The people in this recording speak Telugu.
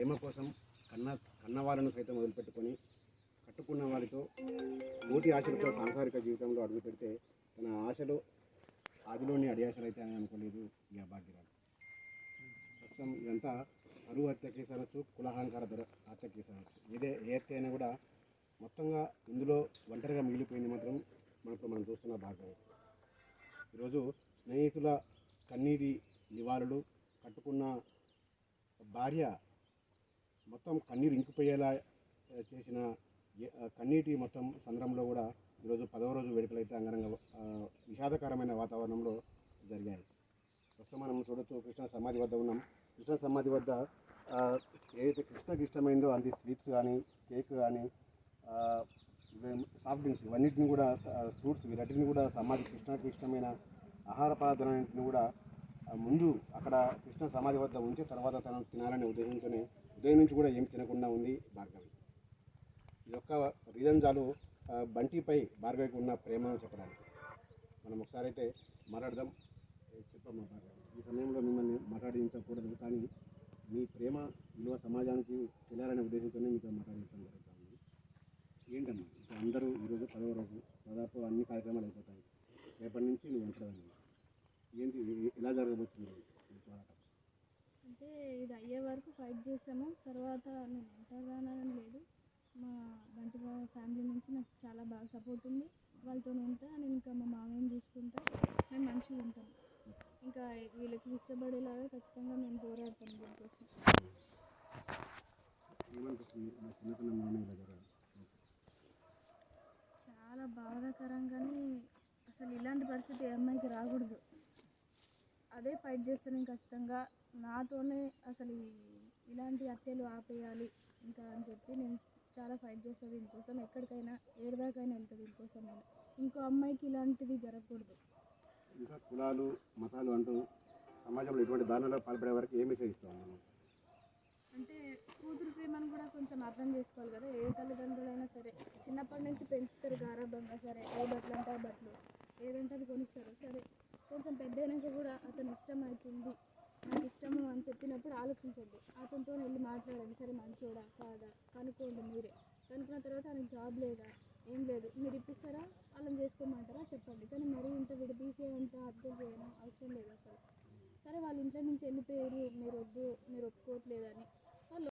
ప్రేమ కోసం కన్న కన్నవాళ్ళను సైతం వదిలిపెట్టుకొని కట్టుకున్న వారితో నూటి ఆశలతో సాంసారిక జీవితంలో అడుగు పెడితే తన ఆశలు ఆదిలోని అడియాశలు అయితే అని అనుకోలేదు ఈ అభాగ్యరాలు. ప్రస్తుతం ఇదంతా అరువు హత్య కేసు అనొచ్చు కులహంకార ధర హత్య కేసు అనొచ్చు. ఇదే ఏ హత్య అయినా కూడా మొత్తంగా ఇందులో ఒంటరిగా మిగిలిపోయింది మాత్రం మనకు మనం చూస్తున్న భాగం ఈరోజు స్నేహితుల కన్నీటి నివాళులు కట్టుకున్న భార్య మొత్తం కన్నీరు ఇంకిపోయేలా చేసిన కన్నీటి మొత్తం సంద్రంలో కూడా ఈరోజు పదవ రోజు వేడుకలు అయితే అంగరంగ విషాదకరమైన వాతావరణంలో జరిగాయి. ప్రస్తుతం మనం చూడొచ్చు కృష్ణ సమాధి వద్ద ఉన్నాం. కృష్ణ సమాధి వద్ద ఏదైతే కృష్ణకి ఇష్టమైందో అది స్వీట్స్ కానీ కేక్ కానీ సాఫ్ట్ డ్రింక్స్ ఇవన్నిటిని కూడా ఫ్రూట్స్ వీటన్నిటిని కూడా సమాధి కృష్ణకి ఇష్టమైన ఆహార పదార్థాలన్నింటిని కూడా ముందు అక్కడ కృష్ణ సమాధి వద్ద ఉంచి తర్వాత తను తినాలనే ఉద్దేశంతోనే ఉదయం నుంచి కూడా ఏం తినకుండా ఉంది భార్గవి. ఇది యొక్క రీజన్ చాలు బంటిపై భార్గవికి ఉన్న ప్రేమను చెప్పడానికి. మనం ఒకసారి అయితే మాట్లాడదాం. చెప్పమ్మా భార్గవి. ఈ సమయంలో మిమ్మల్ని మాట్లాడించకూడదు కానీ మీ ప్రేమ విలువ సమాజానికి తెలియాలనే ఉద్దేశంతోనే మీతో మాట్లాడించడం జరుగుతుంది. ఏంటమ్మా? ఇప్పుడు అందరూ ఈరోజు పదవ రోజు దాదాపు అన్ని కార్యక్రమాలు అయిపోతాయి. రేపటి నుంచి నువ్వు ఒంటరిదాన్ని ఏంటి ఎలా జరగబోతుంది అంటే ఇది అయ్యే వరకు ఫైట్ చేసాము. తర్వాత నేను ఒంటరిగానని లేదు. మా బంటి బావ ఫ్యామిలీ నుంచి నాకు చాలా బాగా సపోర్ట్ ఉంది. వాళ్ళతో ఉంటా నేను ఇంకా మా మామయ్యని చూసుకుంటా. మేము మంచిగా ఉంటాం. ఇంకా వీళ్ళకి ఇష్టపడేలాగా ఖచ్చితంగా నేను పోరాడతాను దీనికోసం. చాలా బాధాకరంగానే అసలు ఇలాంటి పరిస్థితి అమ్మాయికి అదే ఫైట్ చేస్తాను నేను ఖచ్చితంగా. నాతోనే అసలు ఈ- ఇలాంటి హత్యలు ఆపేయాలి ఇంకా అని చెప్పి నేను చాలా ఫైట్ చేస్తాను దీనికోసం. ఎక్కడికైనా ఏడదాకైనా వెళ్తాను దీనికోసం నేను. ఇంకో అమ్మాయికి ఇలాంటిది జరగకూడదు. ఇంకా కులాలు మతాలు అంటూ సమాజంలో ఇటువంటి దారుణాలు పాల్పడే వరకు ఏమి చేయిస్తాం మనం అంటే కూతురు ప్రేమను కూడా కొంచెం అర్థం చేసుకోవాలి కదా. ఏ తల్లిదండ్రులైనా సరే చిన్నప్పటి నుంచి పెంచుతారు గారాబంగా సరే ఏ బట్టలు అంటే ఆ బట్టలు ఏదంటే అది కొనిస్తారు. సరే కొంచెం పెద్ద అయినాక కూడా అతను ఇష్టం అవుతుంది నాకు ఇష్టము అని చెప్పినప్పుడు ఆలోచించద్దు. అతనితో వెళ్ళి మాట్లాడండి. సరే మంచోడా కాదా? కనుక్కోండి మీరే. కనుక్కున్న తర్వాత ఆయన జాబ్ లేదా? ఏం లేదు. మీరు ఇప్పిస్తారా? వాళ్ళని చేసుకోమంటారా? చెప్పండి. కానీ మరీ ఇంత విడిపీసే అంత అర్థం చేయడం అవసరం లేదు అసలు. సరే వాళ్ళ ఇంట్లో నుంచి వెళ్ళిపోయారు. మీరు వద్దు మీరు ఒప్పుకోవట్లేదని.